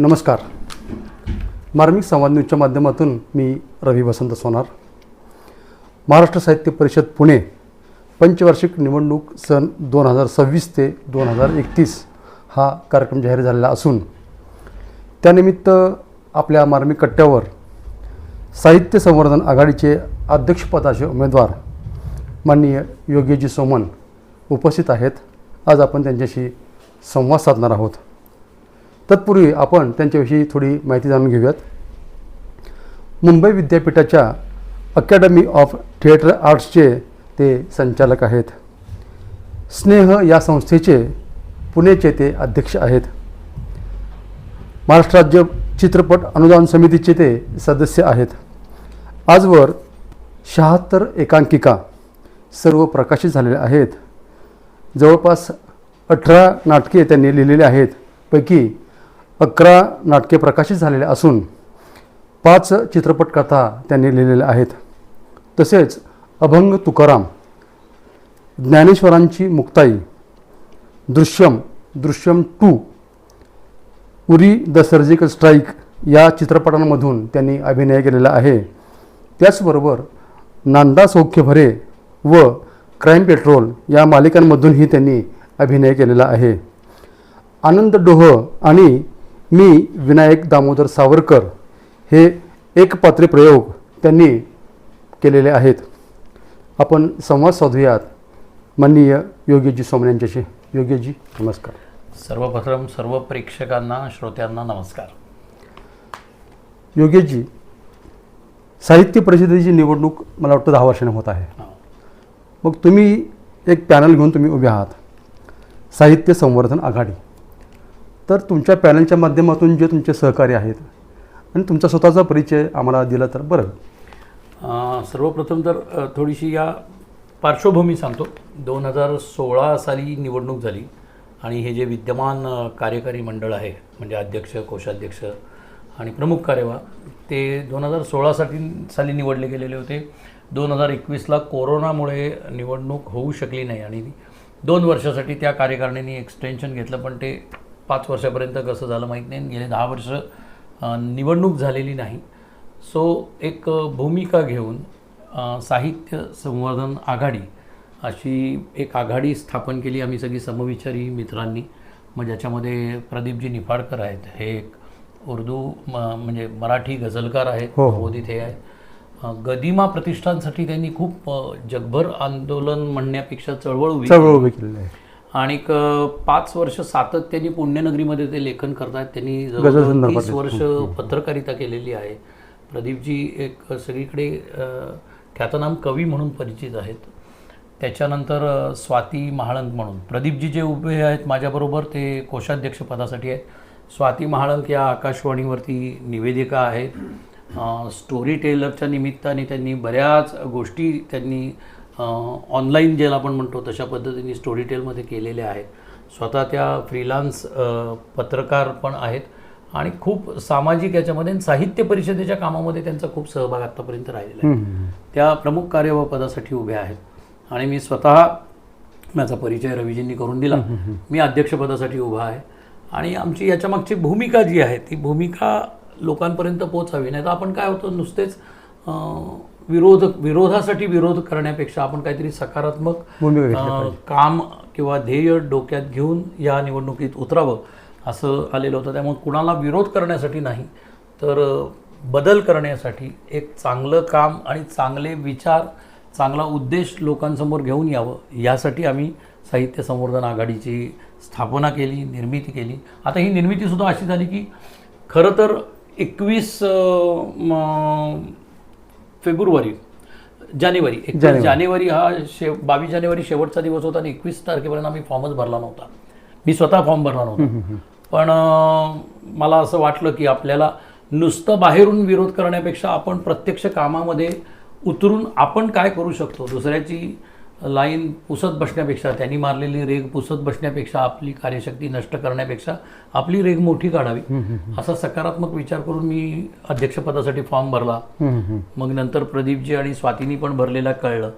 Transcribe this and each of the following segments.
नमस्कार. मार्मिक संवाद न्यूजच्या माध्यमातून मी रवी वसंत सोनार. महाराष्ट्र साहित्य परिषद पुणे पंचवार्षिक निवडणूक सन दोन हजार सव्वीस ते दोन हजार एकतीस हा कार्यक्रम जाहीर झालेला असून त्यानिमित्त आपल्या मार्मिक कट्ट्यावर साहित्य संवर्धन आघाडीचे अध्यक्षपदाचे उमेदवार माननीय योगेजी सोमन उपस्थित आहेत. आज आपण त्यांच्याशी संवाद साधणार आहोत. तत्पूर्वी आपण त्यांच्याविषयी थोडी माहिती जाणून घेऊयात. मुंबई विद्यापीठाच्या अकॅडमी ऑफ थिएटर आर्ट्सचे ते संचालक आहेत. स्नेह या संस्थेचे पुणेचे ते अध्यक्ष आहेत. महाराष्ट्र राज्य चित्रपट अनुदान समितीचे ते सदस्य आहेत. आजवर शहात्तर एकांकिका सर्व प्रकाशित झालेल्या आहेत. जवळपास अठरा नाटके त्यांनी लिहिलेली आहेत. पैकी अकरा नाटके प्रकाशित झालेले असून पाच चित्रपट कथा त्यांनी लिहिलेल्या आहेत. तसेच अभंग Tukaram ज्ञानेश्वरांची Muktai Drishyam Drishyam two Uri the surgical strike या चित्रपटांमधून त्यांनी अभिनय केलेला आहे. त्याचबरोबर नांदा सौख्य भरे व क्राईम पेट्रोल या मालिकांमधूनही त्यांनी अभिनय केलेला आहे. आनंद डोह आणि मी विनायक दामोदर सावरकर हे एकपात्री प्रयोग त्यांनी केलेले आहेत. आपण संवाद साधूयात. माननीय योगीजी सोमन यांच्याशी. योगीजी नमस्कार. सर्वप्रथम सर्व प्रेक्षकांना श्रोत्यांना नमस्कार. योगेशजी साहित्य परिषदेची निवडणूक मला वाटतं दहा वर्षांनी होत आहे. मग तुम्ही एक पॅनल घेऊन तुम्ही उभे आहात. साहित्य संवर्धन आघाडी. तर तुमच्या पॅनलच्या माध्यमातून जे तुमचे सहकारी आहेत आणि तुमचा स्वतःचा परिचय आम्हाला दिला तर बरं. सर्वप्रथम तर थोडीशी या पार्श्वभूमी सांगतो. दोन हजार सोळा साली निवडणूक झाली आणि हे जे विद्यमान कार्यकारी मंडळ आहे म्हणजे अध्यक्ष कोषाध्यक्ष आणि प्रमुख कार्यवाह ते दोन हजार सोळासाठी साली निवडले गेलेले होते. दोन हजार एकवीसला कोरोनामुळे निवडणूक होऊ शकली नाही आणि दोन वर्षासाठी त्या कार्यकारिणीने एक्सटेन्शन घेतलं पण ते पाच वर्षापर्यंत कसं झालं माहीत नाही. गेले दहा वर्ष निवडणूक झालेली नाही. सो एक भूमिका घेऊन साहित्य संवर्धन आघाडी अशी एक आघाडी स्थापन केली आम्ही सगळी समविचारी मित्रांनी. मग ज्याच्यामध्ये प्रदीपजी निफाडकर आहेत हे एक उर्दू म्हणजे मराठी गझलकार आहेत हो. नवोदित हे आहे गदिमा प्रतिष्ठानसाठी त्यांनी खूप जगभर आंदोलन म्हणण्यापेक्षा चळवळ उभी चळवळ उभी केलेली आहे. आणि पाच वर्ष सातत्याने पुण्यनगरीमध्ये ते लेखन करतायत त्यांनी जवळजवळ तीस वर्ष पत्रकारिता केलेली आहे. प्रदीपजी एक सगळीकडे ख्यातनाम कवी म्हणून परिचित आहेत. त्याच्यानंतर स्वाती महाळंक म्हणून. प्रदीपजी जे उभे आहेत माझ्याबरोबर ते कोषाध्यक्ष पदासाठी आहेत. स्वाती महाळंक या आकाशवाणीवरती निवेदिका आहेत. स्टोरी टेलरच्या निमित्ताने त्यांनी बऱ्याच गोष्टी त्यांनी ऑनलाईन ज्याला आपण म्हणतो तशा पद्धतीने स्टोरी टेलमध्ये केलेल्या आहेत. स्वतः त्या फ्रीलान्स पत्रकार पण आहेत आणि खूप सामाजिक याच्यामध्ये साहित्य परिषदेच्या कामामध्ये त्यांचा खूप सहभाग आत्तापर्यंत राहिलेला आहे. त्या प्रमुख कार्यवाह पदासाठी उभ्या आहेत. आणि मी स्वतः माझा परिचय रवीजींनी करून दिला. मी अध्यक्षपदासाठी उभा आहे. आणि आमची याच्यामागची भूमिका जी आहे ती भूमिका लोकांपर्यंत पोचावी नाही तर आपण काय होतं नुसतेच विरोध विरोधासाठी विरोध करण्यापेक्षा आपण काहीतरी सकारात्मक काम किंवा ध्येय डोक्यात घेऊन या निवडणुकीत उतरावं असं आलेलं होतं. त्यामुळे कुणाला विरोध करण्यासाठी नाही तर बदल करण्यासाठी एक चांगलं काम आणि चांगले विचार चांगला उद्देश लोकांसमोर घेऊन यावं यासाठी आम्ही साहित्य संवर्धन आघाडीची स्थापना केली निर्मिती केली. आता ही निर्मितीसुद्धा अशी झाली की खरं तर एकवीस फेब्रुवारी जानेवारी. एकवीस जानेवारी. हा शे बावीस जानेवारी शेवटचा दिवस होता आणि एकवीस तारखेपर्यंत आम्ही फॉर्मच भरला नव्हता. मी स्वतः फॉर्म भरला नव्हता. पण मला असं वाटलं की आपल्याला नुसतं बाहेरून विरोध करण्यापेक्षा आपण प्रत्यक्ष कामामध्ये उतरून आपण काय करू शकतो? दुसऱ्याची लाईन पुसत बसण्यापेक्षा त्यांनी मारलेली रेग पुसत बसण्यापेक्षा आपली कार्यशक्ती नष्ट करण्यापेक्षा आपली रेग मोठी काढावी. असा सकारात्मक विचार करून मी अध्यक्षपदासाठी फॉर्म भरला. मग नंतर प्रदीपजी आणि स्वातीनी पण भरलेला कळलं.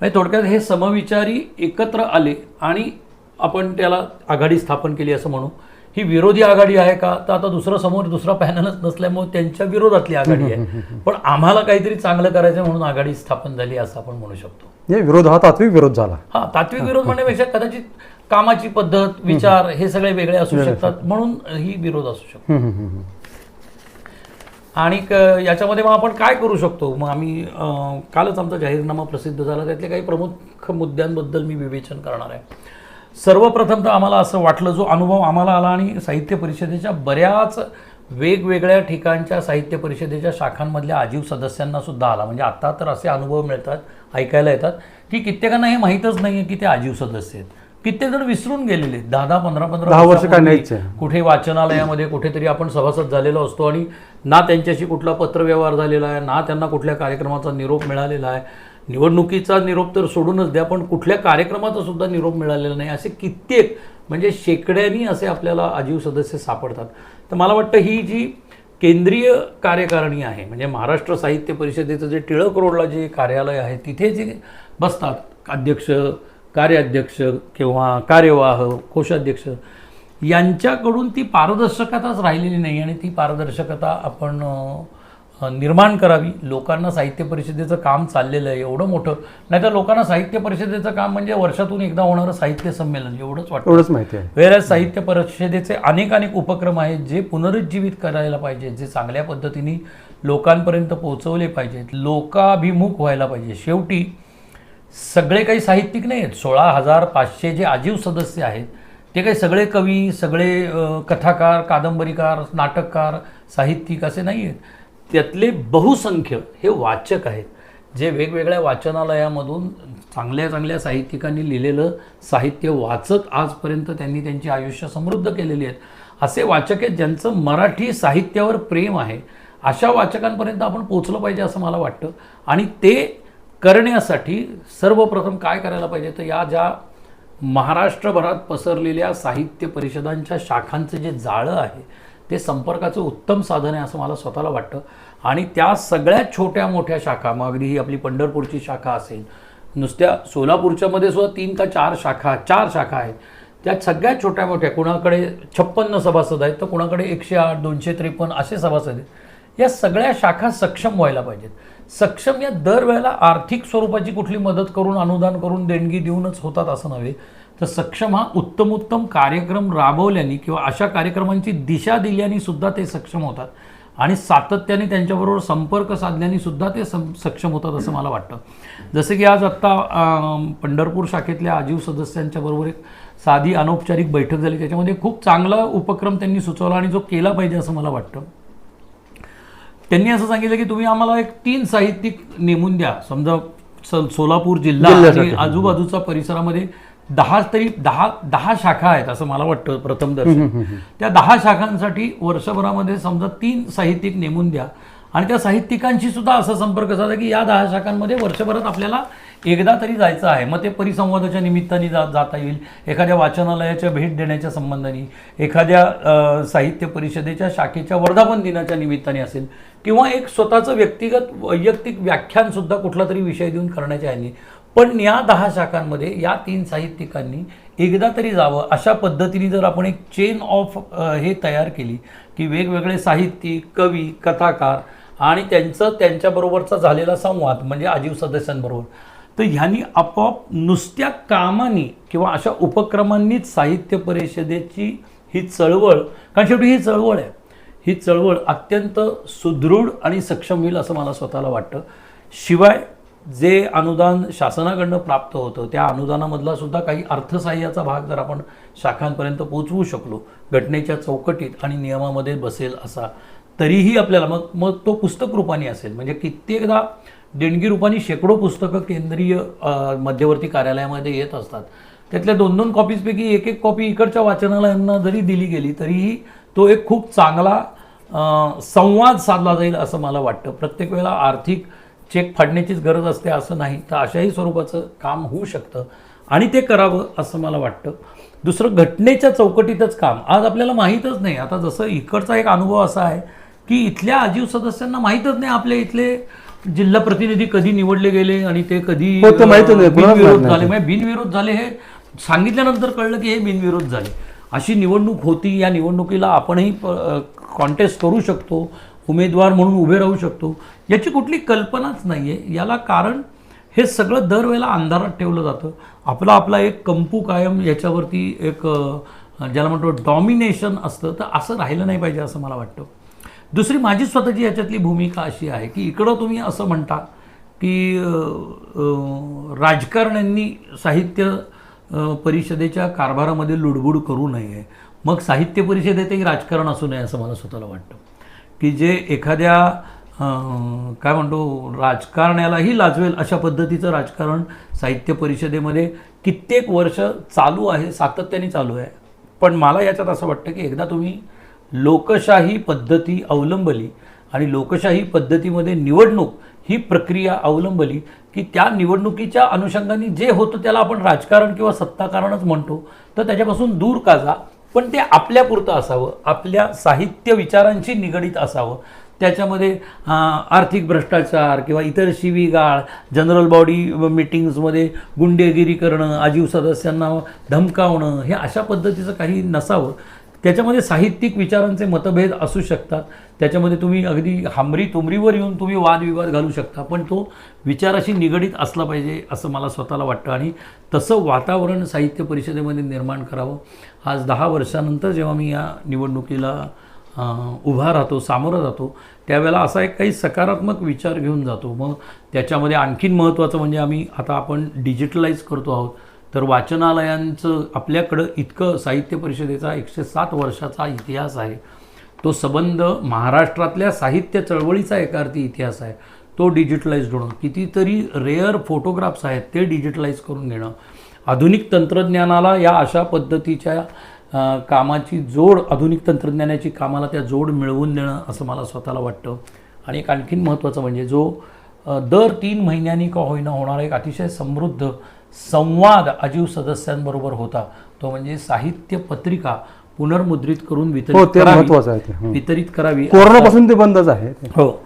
म्हणजे थोडक्यात हे समविचारी एकत्र आले आणि आपण त्याला आघाडी स्थापन केली असं म्हणू. ही विरोधी आघाडी आहे का? तर आता दुसरं समोर दुसरा पॅनलच नसल्यामुळे त्यांच्या विरोधातली आघाडी आहे. पण आम्हाला काहीतरी चांगलं करायचं म्हणून आघाडी स्थापन झाली असं आपण म्हणू शकतो. हे विरोध हा तात्विक विरोध झाला. हा तात्विक विरोध म्हणण्यापेक्षा कदाचित कामाची पद्धत विचार हे सगळे वेगळे असू शकतात म्हणून ही विरोध असू शकतो. आणि याच्यामध्ये मग आपण काय करू शकतो? मग आम्ही कालच आमचा जाहीरनामा प्रसिद्ध झाला. त्यातले काही प्रमुख मुद्द्यांबद्दल मी विवेचन करणार आहे. सर्वप्रथम तर आम्हाला असं वाटलं जो अनुभव आम्हाला आला आणि साहित्य परिषदेच्या बऱ्याच वेगवेगळ्या ठिकाणच्या साहित्य परिषदेच्या शाखांमधल्या आजीव सदस्यांना सुद्धा आला. म्हणजे आता तर असे अनुभव मिळतात ऐकायला येतात की कित्येकांना हे माहीतच नाही आहे की ते आजीव सदस्य आहेत. कित्येक जण विसरून गेलेले आहेत. दहा दहा पंधरा पंधरा वर्ष काय. कुठे वाचनालयामध्ये कुठेतरी आपण सभासद झालेलो असतो आणि ना त्यांच्याशी कुठला पत्रव्यवहार झालेला आहे ना त्यांना कुठल्या कार्यक्रमाचा निरोप मिळालेला आहे. निवडणुकीचा निरोप तर सोडूनच द्या पण कुठल्या कार्यक्रमाचा सुद्धा निरोप मिळालेला नाही. असे कित्येक म्हणजे शेकड्यांनी असे आपल्याला आजीव सदस्य सापडतात. तर मला वाटतं ही जी केंद्रीय कार्यकारिणी आहे म्हणजे महाराष्ट्र साहित्य परिषदेचं जे टिळक रोडला जे कार्यालय आहे तिथे जे बसतात अध्यक्ष कार्याध्यक्ष किंवा कार्यवाह कोषाध्यक्ष यांच्याकडून ती पारदर्शकताच राहिलेली नाही आणि ती पारदर्शकता आपण निर्माण करावी. लोकांना साहित्य परिषदेचं काम चाललेलं आहे एवढं मोठं. नाहीतर लोकांना साहित्य परिषदेचं काम म्हणजे वर्षातून एकदा होणारं साहित्य संमेलन एवढंच वाटतं. एवढंच माहिती आहे. वेळेस साहित्य परिषदेचे अनेक अनेक उपक्रम आहेत जे पुनरुज्जीवित करायला पाहिजेत जे चांगल्या पद्धतीने लोकांपर्यंत पोहोचवले पाहिजेत. लोकाभिमुख व्हायला पाहिजे. शेवटी सगळे काही साहित्यिक नाही आहेत. सोळा हजार पाचशे जे आजीव सदस्य आहेत ते काही सगळे कवी सगळे कथाकार कादंबरीकार नाटककार साहित्यिक असे नाही आहेत. त्यातले बहुसंख्य हे वाचक आहेत. जे वेगवेगळ्या वाचनालयामधून चांगल्या चांगल्या साहित्यिकांनी लिहिलेलं साहित्य वाचत आजपर्यंत त्यांनी त्यांची आयुष्य समृद्ध केलेली आहेत. असे वाचक आहेत ज्यांचं मराठी साहित्यावर प्रेम आहे. अशा वाचकांपर्यंत आपण पोचलं पाहिजे असं मला वाटतं. आणि ते करण्यासाठी सर्वप्रथम काय करायला पाहिजे? तर या ज्या महाराष्ट्रभरात पसरलेल्या साहित्य परिषदांच्या शाखांचं जे जाळं आहे ते संपर्काचं उत्तम साधन आहे असं मला स्वतःला वाटतं. आणि त्या सगळ्यात छोट्या मोठ्या शाखा मग अगदी ही आपली पंढरपूरची शाखा असेल नुसत्या सोलापूरच्यामध्ये सुद्धा तीन का चार शाखा चार शाखा आहेत. त्या सगळ्यात छोट्या मोठ्या कुणाकडे छप्पन्न सभासद आहेत तर कुणाकडे एकशे आठ दोनशे त्रेपन्न असे सभासद आहेत. या सगळ्या शाखा सक्षम व्हायला पाहिजेत. सक्षम या दरवेळेला आर्थिक स्वरूपाची कुठली मदत करून अनुदान करून देणगी देऊनच होतात असं नव्हे. तर सक्षम हा उत्तम उत्तम कार्यक्रम राबवल्याने किंवा अशा कार्यक्रमांची दिशा दिल्याने सुद्धा ते सक्षम होतात. आणि सातत्याने त्यांच्याबरोबर संपर्क साधल्याने सुद्धा ते सम सक्षम होतात असं मला वाटतं. जसं की आज आत्ता पंढरपूर शाखेतल्या आजीव सदस्यांच्या बरोबर एक साधी अनौपचारिक बैठक झाली. त्याच्यामध्ये खूप चांगला उपक्रम त्यांनी सुचवला आणि जो केला पाहिजे असं मला वाटतं. त्यांनी असं सांगितलं की तुम्ही आम्हाला एक तीन साहित्यिक नेमून द्या. समजा सोलापूर जिल्हा आणि. आजूबाजूच्या परिसरामध्ये दहा तरी दहा दहा शाखा आहेत असं मला वाटतं प्रथम दर्शन. त्या दहा शाखांसाठी वर्षभरामध्ये समजा तीन साहित्यिक नेमून द्या. आणि त्या साहित्यिकांशी सुद्धा असा संपर्क साधा की या दहा शाखांमध्ये वर्षभरात आपल्याला एकदा तरी जायचं आहे. मग ते परिसंवादाच्या निमित्ताने जा जाता येईल. एखाद्या वाचनालयाच्या भेट देण्याच्या संबंधाने एखाद्या साहित्य परिषदेच्या शाखेच्या वर्धापन दिनाच्या निमित्ताने असेल किंवा एक स्वतःचं व्यक्तिगत वैयक्तिक व्याख्यानसुद्धा कुठला तरी विषय देऊन करण्याच्या ह्यानी. पण या दहा शाखांमध्ये या तीन साहित्यिकांनी एकदा तरी जावं. अशा पद्धतीने जर आपण एक चेन ऑफ हे तयार केली की वेगवेगळे साहित्यिक कवी कथाकार आणि त्यांचं त्यांच्याबरोबरचा झालेला संवाद म्हणजे आजीव सदस्यांबरोबर तर ह्यांनी आपोआप नुसत्या कामांनी किंवा अशा उपक्रमांनीच साहित्य परिषदेची ही चळवळ कारण शेवटी ही चळवळ आहे. ही चळवळ अत्यंत सुदृढ आणि सक्षम होईल असं मला स्वतःला वाटतं. शिवाय जे अनुदान शासनाकडनं प्राप्त होतं त्या अनुदानामधला सुद्धा काही अर्थसहाय्याचा भाग जर आपण शाखांपर्यंत पोचवू शकलो घटनेच्या चौकटीत आणि नियमामध्ये बसेल असा तरीही आपल्याला मग मग तो पुस्तक रूपाने असेल. म्हणजे कित्येकदा देणगी रूपाने शेकडो पुस्तकं केंद्रीय मध्यवर्ती कार्यालयामध्ये येत असतात. त्यातल्या दोन दोन कॉपीजपैकी एक एक कॉपी इकडच्या वाचनालयांना जरी दिली गेली तरीही तो एक खूप चांगला संवाद साधला जाईल असं मला वाटतं. प्रत्येक वेळेला आर्थिक चेक फाडण्याचीच गरज असते असं नाही. तर अशाही स्वरूपाचं काम होऊ शकतं आणि ते करावं असं मला वाटतं. दुसरं घटनेच्या चौकटीतच काम. आज आपल्याला माहीतच नाही. आता जसं इकडचा एक अनुभव असा आहे की इथल्या आजीव सदस्यांना माहीतच नाही आपल्या इथले जिल्हा प्रतिनिधी कधी निवडले गेले आणि ते कधी हो, बिनविरोध. झाले. म्हणजे बिनविरोध झाले हे सांगितल्यानंतर कळलं की हे बिनविरोध झाले. अशी निवडणूक होती. या निवडणुकीला आपणही कॉन्टेस्ट करू शकतो. उमेदवार म्हणून उभे राहू शकतो. याची कुठली कल्पनाच नाही आहे याला कारण हे सगळं दरवेळेला अंधारात ठेवलं जातं. आपला आपला एक कंपू कायम याच्यावरती एक ज्याला म्हणतो डॉमिनेशन असतं. तर असं राहिलं नाही पाहिजे असं मला वाटतं. दुसरी माझी स्वतःची याच्यातली भूमिका अशी आहे की इकडं तुम्ही असं म्हणता की राजकारण्यांनी साहित्य परिषदेच्या कारभारामध्ये लुडबुड करू नये. मग साहित्य परिषदेतही राजकारण असू नये असं मला स्वतःला वाटतं. की जे एखाद्या काय म्हणतो राजकारण्यालाही लाजवेल अशा पद्धतीचं राजकारण साहित्य परिषदेमध्ये कित्येक वर्ष चालू आहे सातत्याने चालू आहे. पण मला याच्यात असं वाटतं की एकदा तुम्ही लोकशाही पद्धती अवलंबली आणि लोकशाही पद्धतीमध्ये निवडणूक ही प्रक्रिया अवलंबली की त्या निवडणुकीच्या अनुषंगाने जे होतं त्याला आपण राजकारण किंवा सत्ताकारणच म्हणतो तर त्याच्यापासून दूर का जा? पण ते आपल्यापुरतं असावं आपल्या साहित्य विचारांशी निगडीत असावं. त्याच्यामध्ये आर्थिक भ्रष्टाचार किंवा इतर शिवीगाळ जनरल बॉडी मिटिंग्समध्ये गुंडेगिरी करणं आजीव सदस्यांना धमकावणं हे अशा पद्धतीचं काही नसावं. त्याच्यामध्ये साहित्यिक विचारांचे मतभेद असू शकतात. त्याच्यामध्ये तुम्ही अगदी हमरी तुमरीवर येऊन तुम्ही वादविवाद घालू शकता. पण तो विचाराशी निगडीत असला पाहिजे असं मला स्वतःला वाटतं. आणि तसं वातावरण साहित्य परिषदेमध्ये निर्माण करावं. आज दहा वर्षानंतर जेव्हा मी या निवडणुकीला उभा राहतो सामोरं जातो त्यावेळेला असा एक काही सकारात्मक विचार घेऊन जातो. मग त्याच्यामध्ये आणखीन महत्त्वाचं म्हणजे आम्ही आता आपण डिजिटलाईज करतो आहोत. तर वाचनालयांचं आपल्याकडं इतकं साहित्य परिषदेचा एकशे सात वर्षाचा इतिहास आहे. तो संबंध महाराष्ट्रातल्या साहित्य चळवळीचा एका अर्थी इतिहास आहे. तो डिजिटलाइज होणं कितीतरी रेअर फोटोग्राफ्स आहेत ते डिजिटलाइज करून घेणं. आधुनिक तंत्रज्ञानाला या अशा पद्धतीच्या कामाची जोड आधुनिक तंत्रज्ञानाची कामाला त्या जोड मिळवून देणं असं मला स्वतःला वाटतं. आणि एक आणखीन महत्त्वाचं म्हणजे जो दर तीन महिन्यांनी का होईना होणारा एक अतिशय समृद्ध संवाद आजीव सदस्यांबरोबर होता. तो म्हणजे साहित्य पत्रिका पुनर्मुद्रित करून हो वितरित ते करावी हं. वितरित करावी. कोरोनापासून ते बंदच आहे हो.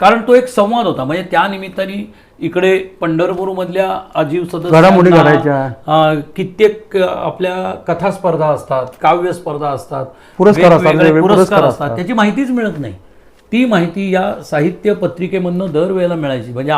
कारण तो एक संवाद होता. म्हणजे त्या निमित्ताने इकडे पंढरपूरमधल्या आजीव घडामोडी सदस्यांना घडायच्या. अं, कित्येक आपल्या कथा स्पर्धा असतात काव्य स्पर्धा असतात पुरस्कार असतात. त्याची माहितीच मिळत नाही. ती माहिती या साहित्य पत्रिकेमधनं दरवेळेला मिळायची. म्हणजे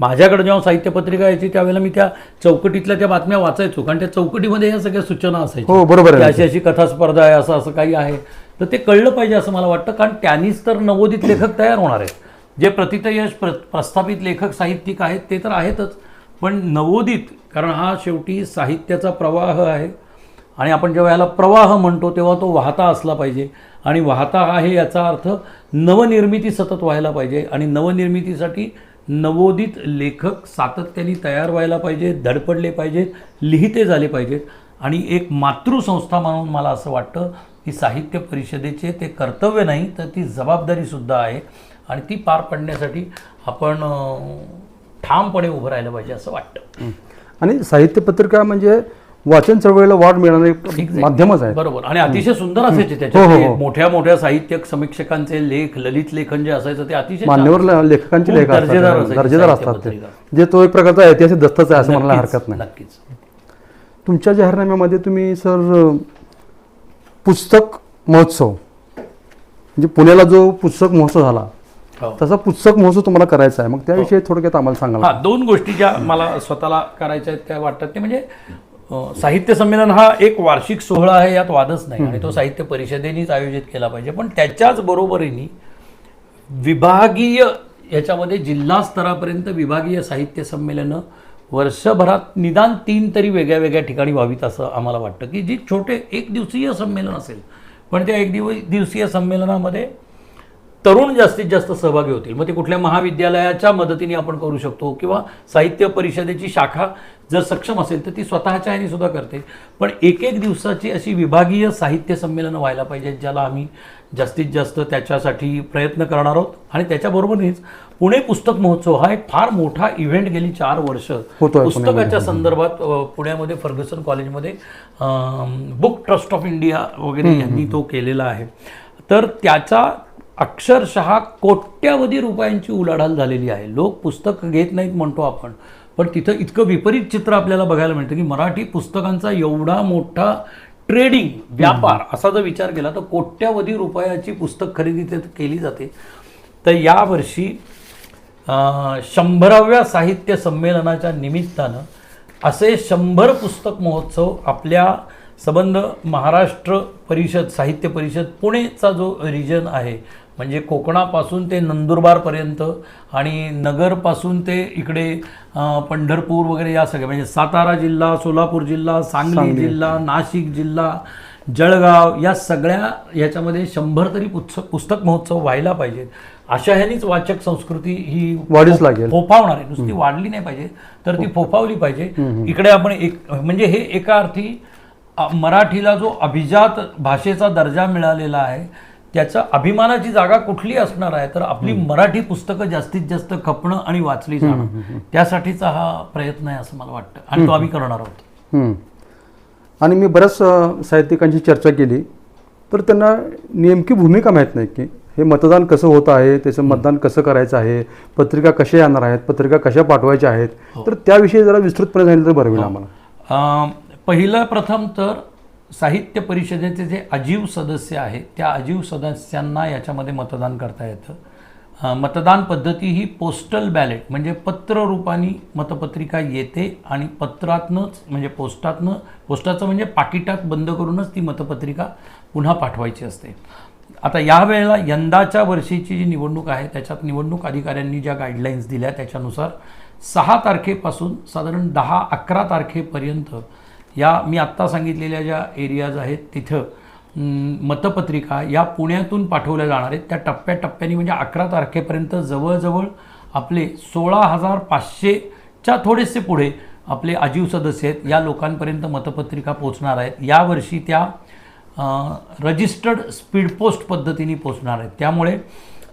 माझ्याकडे जेव्हा साहित्य पत्रिका यायची त्यावेळेला मी त्या चौकटीतल्या त्या बातम्या वाचायचो. कारण त्या चौकटीमध्ये या सगळ्या सूचना असायच्या. हो बरोबर अशी अशी कथा स्पर्धा आहे असं असं काही आहे. तर ते कळलं पाहिजे असं मला वाटतं. कारण त्यांनीच तर नवोदित लेखक तयार होणार आहेत. जे प्रतितयश प्र प्रस्थापित लेखक साहित्यिक आहेत ते तर आहेतच. पण नवोदित कारण हा शेवटी साहित्याचा प्रवाह आहे. आणि आपण जेव्हा याला प्रवाह म्हणतो तेव्हा तो वाहता असला पाहिजे. आणि वाहता आहे याचा अर्थ नवनिर्मिती सतत व्हायला पाहिजे आणि नवनिर्मितीसाठी नवोदित लेखक सातत्याने तयार व्हायला पाहिजे धडपडले पाहिजेत लिहिते झाले पाहिजेत. आणि एक मातृसंस्था म्हणून मला असं वाटतं की साहित्य परिषदेचे ते कर्तव्य नाही तर ती जबाबदारीसुद्धा आहे. आणि ती पार पाडण्यासाठी आपण ठामपणे उभं राहिलं पाहिजे असं वाटतं. आणि साहित्य पत्रिका म्हणजे वाचन चळवळीला वाढ मिळणारे माध्यमच आहे. बरोबर. आणि अतिशय सुंदर असायचे हो, त्याच्यात हो, ते हो. मोठ्या मोठ्या साहित्यक समीक्षकांचे लेख ललित लेखन जे असायचं ते अतिशय मान्यवर लेखकांची लेख दर्जेदार असतात ते. जे तो एक प्रकारचा ऐतिहासिक दस्तच आहे असं म्हणायला हरकत नाही. नक्कीच. तुमच्या जाहीरनाम्यामध्ये तुम्ही सर पुस्तक महोत्सव म्हणजे पुण्याला जो पुस्तक महोत्सव झाला. तसा पुस्तक महोत्सव तुम्हाला करायचा आहे. मग त्याविषयी थोडक्यात आम्हाला सांगाल हा दोन गोष्टी ज्या मला स्वतःला करायच्या आहेत त्या वाटतात ते म्हणजे साहित्य संमेलन हा एक वार्षिक सोहळा आहे यात वादच नाही. आणि तो साहित्य परिषदेनेच आयोजित केला पाहिजे. पण त्याच्याच बरोबरीने विभागीय याच्यामध्ये जिल्हा स्तरापर्यंत विभागीय साहित्य संमेलनं वर्षभरात निदान तीन तरी वेगळ्या वेगळ्या ठिकाणी व्हावीत असं आम्हाला वाटतं की जी छोटे एक दिवसीय संमेलन असेल. पण त्या एक दिव दिवसीय संमेलनामध्ये तरुण जास्तीत जास्त सहभागी होतील. मग ते कुठल्या महाविद्यालयाच्या मदतीने आपण करू शकतो किंवा साहित्य परिषदेची शाखा जर सक्षम असेल तर ती स्वतःच्या ह्याने सुद्धा करते. पण एक एक दिवसाची अशी विभागीय साहित्य संमेलनं व्हायला पाहिजेत ज्याला आम्ही जास्तीत जास्त त्याच्यासाठी प्रयत्न करणार आहोत. आणि त्याच्याबरोबरच पुणे पुस्तक महोत्सव हा एक फार मोठा इव्हेंट गेली चार वर्ष. पुस्तकाच्या संदर्भात पुण्यामध्ये फर्ग्युसन कॉलेजमध्ये बुक ट्रस्ट ऑफ इंडिया वगैरे यांनी तो केलेला आहे. तर त्याचा अक्षरशः कोट्यावधी रुपयांची उलाढाल झालेली आहे. लोक पुस्तक घेत नाहीत म्हणतो आपण. पण तिथं इतकं विपरीत चित्र आपल्याला बघायला मिळतं की मराठी पुस्तकांचा एवढा मोठा ट्रेडिंग व्यापार असा जर विचार केला तर कोट्यावधी रुपयाची पुस्तक खरेदी ते केली जाते. तर यावर्षी शंभराव्या साहित्य संमेलनाच्या निमित्तानं असे शंभर पुस्तक महोत्सव आपल्या संबंध महाराष्ट्र परिषद साहित्य परिषद पुणेचा जो रिजन आहे म्हणजे कोकणापासून ते नंदुरबारपर्यंत आणि नगरपासून ते इकडे पंढरपूर वगैरे या सगळ्या म्हणजे सातारा जिल्हा सोलापूर जिल्हा सांगली जिल्हा. नाशिक जिल्हा जळगाव या सगळ्या याच्यामध्ये शंभर तरी पुस्तक पुस्तक महोत्सव व्हायला पाहिजेत. अशा ह्यानीच वाचक संस्कृती ही वाढीच लागेल. फोफावणार. आहे नुसती वाढली नाही पाहिजे तर ती फोफावली पाहिजे. इकडे आपण एक म्हणजे हे एका अर्थी मराठीला जो अभिजात भाषेचा दर्जा मिळालेला आहे त्याच्या अभिमानाची जागा कुठली असणार आहे? तर आपली मराठी पुस्तकं जास्तीत जास्त खपणं आणि वाचली जाणं. त्यासाठीचा हा प्रयत्न आहे असं मला वाटतं. आणि तो आम्ही करणार आहोत. हम्म. आणि मी बऱ्याच साहित्यिकांची चर्चा केली. तर त्यांना नेमकी भूमिका माहीत नाही की हे मतदान कसं होत आहे त्याचं मतदान कसं करायचं आहे पत्रिका कशा येणार आहेत पत्रिका कशा पाठवायच्या आहेत? तर त्याविषयी जरा विस्तृतपणे सांगितलं तर बरं होईल आम्हाला. अं, पहिलं प्रथम तर साहित्य परिषदेचे जे अजीव सदस्य आहेत त्या अजीव सदस्यांना याच्यामध्ये मतदान करता येतं. मतदान पद्धती ही पोस्टल बॅलेट म्हणजे पत्र रूपाने मतपत्रिका येते आणि पत्रातनंच म्हणजे पोस्टातनं पोस्टाचं म्हणजे पाकिटात बंद करूनच ती मतपत्रिका पुन्हा पाठवायची असते. आता या वेळेला यंदाच्या वर्षीची जी निवडणूक आहे त्याच्यात निवडणूक अधिकाऱ्यांनी ज्या गाईडलाईन्स दिल्या त्याच्यानुसार सहा तारखेपासून साधारण दहा अकरा तारखेपर्यंत या मी आत्ता सांगितलेल्या ज्या एरियाज आहेत तिथं मतपत्रिका या पुण्यातून पाठवल्या जाणार आहेत. त्या टप्प्याटप्प्याने म्हणजे अकरा तारखेपर्यंत जवळजवळ आपले सोळा हजार पाचशेच्या थोडेसे पुढे आपले आजीव सदस्य आहेत. या लोकांपर्यंत मतपत्रिका पोचणार आहेत. यावर्षी त्या रजिस्टर्ड स्पीड पोस्ट पद्धतीने पोचणार आहेत. त्यामुळे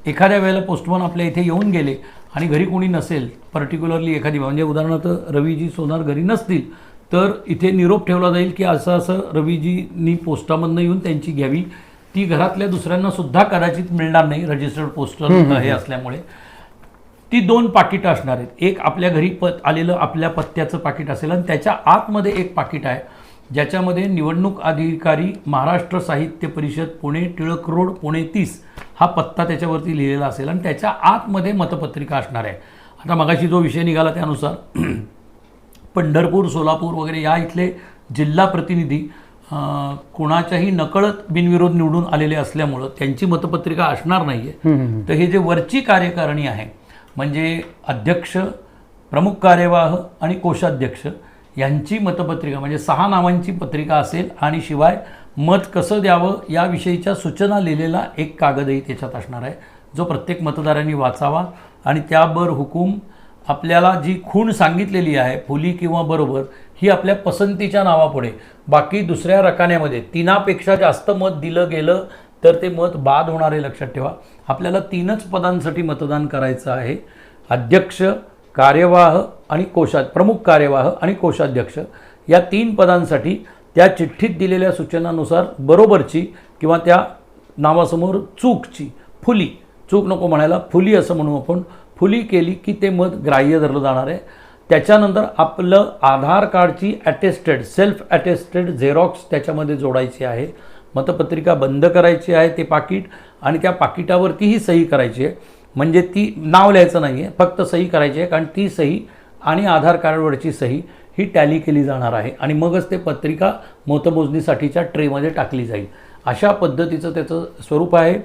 एखाद्या वेळेला पोस्टमन आपल्या इथे येऊन गेले आणि घरी कोणी नसेल पर्टिक्युलरली एखादी म्हणजे उदाहरणार्थ रवीजी सोनार घरी नसतील तर इथे निरोप ठेवला जाईल की असं असं रवीजीनी पोस्टामधनं येऊन त्यांची घ्यावी. ती घरातल्या दुसऱ्यांना सुद्धा कदाचित मिळणार नाही रजिस्टर्ड पोस्टल हे असल्यामुळे. ती दोन पाकिटं असणार आहेत. एक आपल्या घरी पत आलेलं आपल्या पत्त्याचं पाकिट असेल आणि त्याच्या आतमध्ये एक पाकिट आहे ज्याच्यामध्ये निवडणूक अधिकारी महाराष्ट्र साहित्य परिषद पुणे टिळक रोड पुणे तीस हा पत्ता त्याच्यावरती लिहिलेला असेल आणि त्याच्या आतमध्ये मतपत्रिका असणार आहे. आता मगाशी जो विषय निघाला त्यानुसार पंढरपूर सोलापूर वगैरे या इथले जिल्हा प्रतिनिधी कुणाच्याही नकळत बिनविरोध निवडून आलेले असल्यामुळं त्यांची मतपत्रिका असणार नाही आहे तर हे जे वरची कार्यकारिणी आहे म्हणजे अध्यक्ष प्रमुख कार्यवाह आणि कोषाध्यक्ष यांची मतपत्रिका म्हणजे सहा नावांची पत्रिका असेल आणि शिवाय मत कसं द्यावं याविषयीच्या सूचना लिहिलेला एक कागदही त्याच्यात असणार आहे. जो प्रत्येक मतदारांनी वाचावा आणि त्याबर हुकूम आपल्याला जी खूण सांगितलेली आहे फुली किंवा बरोबर ही आपल्या पसंतीच्या नावापुढे. बाकी दुसऱ्या रकान्यामध्ये तिनापेक्षा जास्त मत दिलं गेलं तर ते मत बाद होणारे लक्षात ठेवा. आपल्याला तीनच पदांसाठी मतदान करायचं आहे. अध्यक्ष कार्यवाह आणि कोषा प्रमुख कार्यवाह आणि कोषाध्यक्ष. या तीन पदांसाठी त्या चिठ्ठीत दिलेल्या सूचनानुसार बरोबरची किंवा त्या नावासमोर चूकची फुली. चूक नको म्हणायला फुली असं म्हणू आपण. फुली केली की ते मत ग्राह्य धरलं जाणार आहे. त्याच्यानंतर आपलं आधार कार्डची ॲटेस्टेड सेल्फ ॲटेस्टेड झेरॉक्स त्याच्यामध्ये जोडायची आहे. मतपत्रिका बंद करायची आहे ते पाकिट आणि त्या पाकिटावरतीही सही करायची आहे. म्हणजे ती नाव लिहायचं नाही आहे फक्त सही करायची आहे कारण ती सही आणि आधार कार्डवरची सही ही टॅली केली जाणार आहे आणि मगच ते पत्रिका मतमोजणीसाठीच्या ट्रेमध्ये टाकली जाईल. अशा पद्धतीचं त्याचं स्वरूप आहे.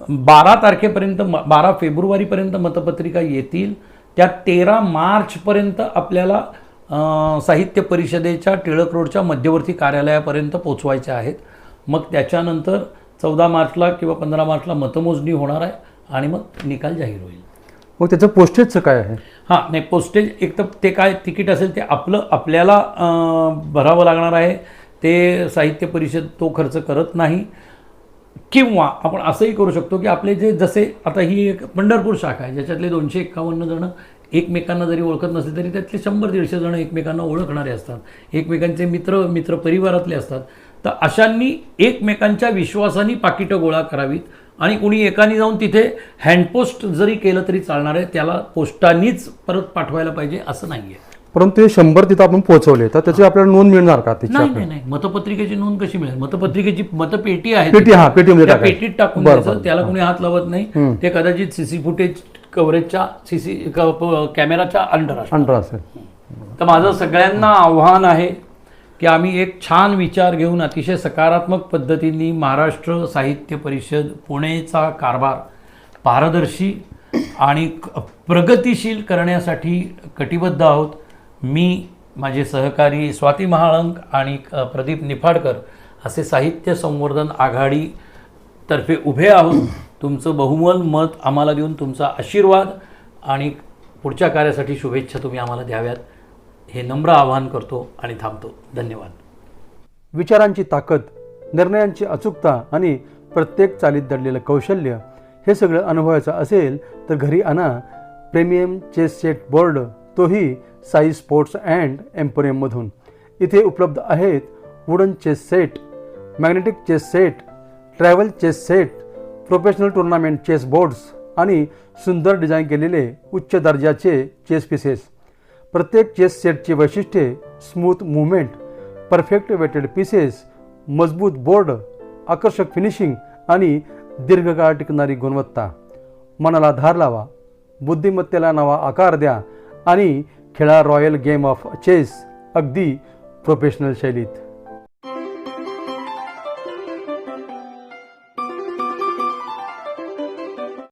बारा तारखेपर्यंत म बारा फेब्रुवारीपर्यंत मतपत्रिका येतील. त्या तेरा मार्चपर्यंत आपल्याला साहित्य परिषदेच्या टिळक रोडच्या मध्यवर्ती कार्यालयापर्यंत पोचवायच्या आहेत. मग त्याच्यानंतर चौदा मार्चला किंवा पंधरा मार्चला मतमोजणी होणार आहे आणि मग निकाल जाहीर होईल. मग त्याचं पोस्टेजचं काय आहे? हां नाही पोस्टेज एक तर ते काय तिकीट असेल ते आपलं आपल्याला भरावं लागणार आहे. ते साहित्य परिषद तो खर्च करत नाही. किंवा आपण असंही करू शकतो की आपले जे जसे आता ही एक पंढरपूर शाखा आहे ज्याच्यातले दोनशे एक्कावन्न जणं एकमेकांना जरी ओळखत नसले तरी त्यातले शंभर दीडशे जणं एकमेकांना ओळखणारे असतात. एकमेकांचे मित्र मित्र परिवारातले असतात. तर अशांनी एकमेकांच्या विश्वासाने पाकिटं गोळा करावीत आणि कुणी एकाने जाऊन तिथे हँडपोस्ट जरी केलं तरी चालणार आहे त्याला पोस्टानीच परत पाठवायला पाहिजे असं नाही आहे परंतु हे शंभर तिथं आपण पोहोचवले तर त्याची आपल्याला नोंद मिळणार का त्याची नाही आपल्याला? नाही मतपत्रिकेची नोंद कशी मिळेल? मतपत्रिकेची मतपेटी आहे पेटी, हा, पेटीमध्ये त्या टाकायची. पेटीत टाकून बरं, द्यायचं. बरं. त्याला कोणी हात लावत नाही. ते कदाचित सीसी फुटेज कव्हरेजच्या सीसी कॅमेराच्या अंडर असतं अंडर असेल. तर माझं सगळ्यांना आव्हान आहे की आम्ही एक छान विचार घेऊन अतिशय सकारात्मक पद्धतीने महाराष्ट्र साहित्य परिषद पुणेचा कारभार पारदर्शी आणि क- प्रगतिशील करण्यासाठी कटिबद्ध आहोत. मी माझे सहकारी स्वाती महाळंक आणि प्रदीप निफाडकर असे साहित्य संवर्धन आघाडी तर्फे उभे आहोत. तुमचं बहुमल मत आम्हाला देऊन तुमचा आशीर्वाद आणि पुढच्या कार्यासाठी शुभेच्छा तुम्ही आम्हाला द्याव्यात. हे नम्र आवाहन करतो आणि थांबतो. धन्यवाद. विचारांची ताकद निर्णयांची अचूकता आणि प्रत्येक चालीत दडलेलं कौशल्य हे सगळं अनुभवायचं असेल तर घरी आणा प्रेमियम चेस सेट बोर्ड. तोही साई स्पोर्ट्स अँड एम्पोरियममधून. इथे उपलब्ध आहेत wooden chess set magnetic chess set travel chess set professional tournament chess boards आणि सुंदर डिझाईन केलेले उच्च दर्जाचे चेस पीसेस. प्रत्येक चेस सेटची वैशिष्ट्ये smooth movement perfect weighted pieces मजबूत बोर्ड आकर्षक फिनिशिंग आणि दीर्घकाळ टिकणारी गुणवत्ता. मनाला धार लावा बुद्धिमत्तेला नवा आकार द्या आणि खेळा रॉयल गेम ऑफ चेस अगदी प्रोफेशनल शैलीत.